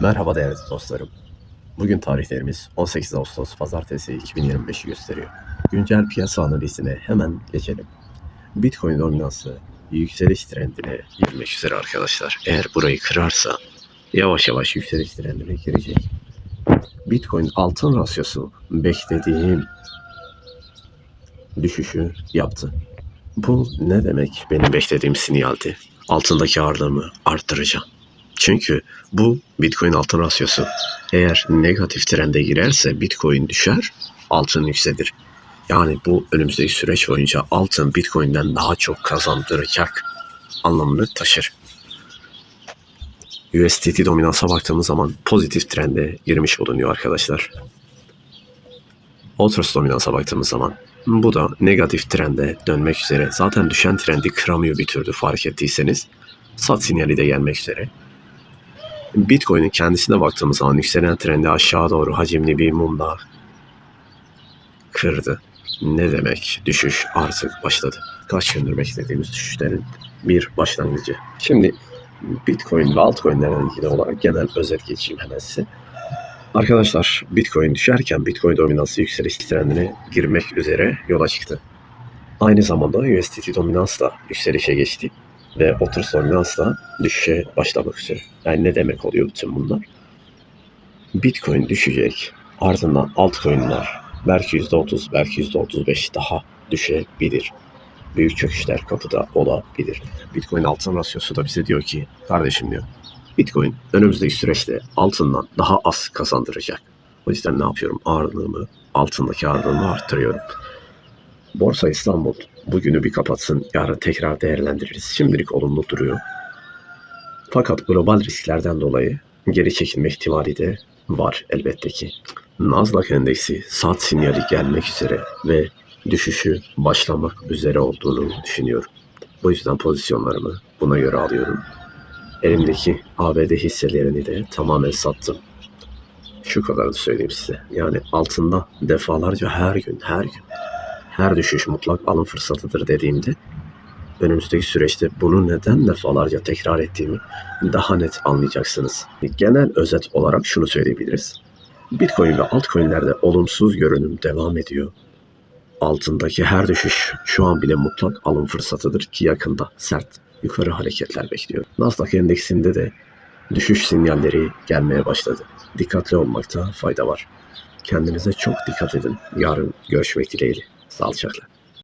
Merhaba değerli dostlarım. Bugün tarihlerimiz 18 Ağustos Pazartesi 2025'i gösteriyor. Güncel piyasa analizine hemen geçelim. Bitcoin dominansı yükseliş trendine girmek üzere arkadaşlar. Eğer burayı kırarsa yavaş yavaş yükseliş trendine girecek. Bitcoin altın rasyosu beklediğim düşüşü yaptı. Bu ne demek benim beklediğim sinyaldi? Altındaki ağırlığımı arttıracağım. Çünkü bu Bitcoin altın rasyosu. Eğer negatif trende girerse Bitcoin düşer, altın yükselir. Yani bu önümüzdeki süreç boyunca altın Bitcoin'den daha çok kazandıracak anlamını taşır. USDT dominansa baktığımız zaman pozitif trende girmiş bulunuyor arkadaşlar. Otros dominansa baktığımız zaman bu da negatif trende dönmek üzere. Zaten düşen trendi kıramıyor bir türlü fark ettiyseniz. Sat sinyali de gelmek üzere. Bitcoin'in kendisine baktığımız zaman yükselen trendi aşağı doğru hacimli bir mumla kırdı. Ne demek? Düşüş artık başladı. Kaç gündür beklediğimiz düşüşlerin bir başlangıcı. Şimdi Bitcoin ve altcoin'lerle ilgili olarak genel özet geçeyim hemen size. Arkadaşlar Bitcoin düşerken Bitcoin dominansı yükseliş trendine girmek üzere yola çıktı. Aynı zamanda USDT dominans da yükselişe geçti ve dominans da düşüşe başlamak üzere. Yani ne demek oluyor bütün bunlar? Bitcoin düşecek. Ardından altcoin'ler belki %30, belki %35 daha düşebilir. Büyük çöküşler kapıda olabilir. Bitcoin altın rasyosu da bize diyor ki kardeşim diyor Bitcoin önümüzdeki süreçte altından daha az kazandıracak. O yüzden ne yapıyorum? Ağırlığımı, altındaki ağırlığımı arttırıyorum. Borsa İstanbul bugünü bir kapatsın, yarın tekrar değerlendiririz. Şimdilik olumlu duruyor. Fakat global risklerden dolayı geri çekilme ihtimali de var elbette ki. Nasdaq endeksi saat sinyali gelmek üzere ve düşüşü başlamak üzere olduğunu düşünüyorum. Bu yüzden pozisyonlarımı buna göre alıyorum. Elimdeki ABD hisselerini de tamamen sattım. Şu kadarını söyleyeyim size. Yani altında defalarca her gün, her gün, her düşüş mutlak alım fırsatıdır dediğimde önümüzdeki süreçte bunu neden defalarca tekrar ettiğimi daha net anlayacaksınız. Genel özet olarak şunu söyleyebiliriz. Bitcoin ve altcoin'lerde olumsuz görünüm devam ediyor. Altındaki her düşüş şu an bile mutlak alım fırsatıdır ki yakında sert yukarı hareketler bekliyor. Nasdaq endeksinde de düşüş sinyalleri gelmeye başladı. Dikkatli olmakta fayda var. Kendinize çok dikkat edin. Yarın görüşmek dileğiyle. Sağlıcakla.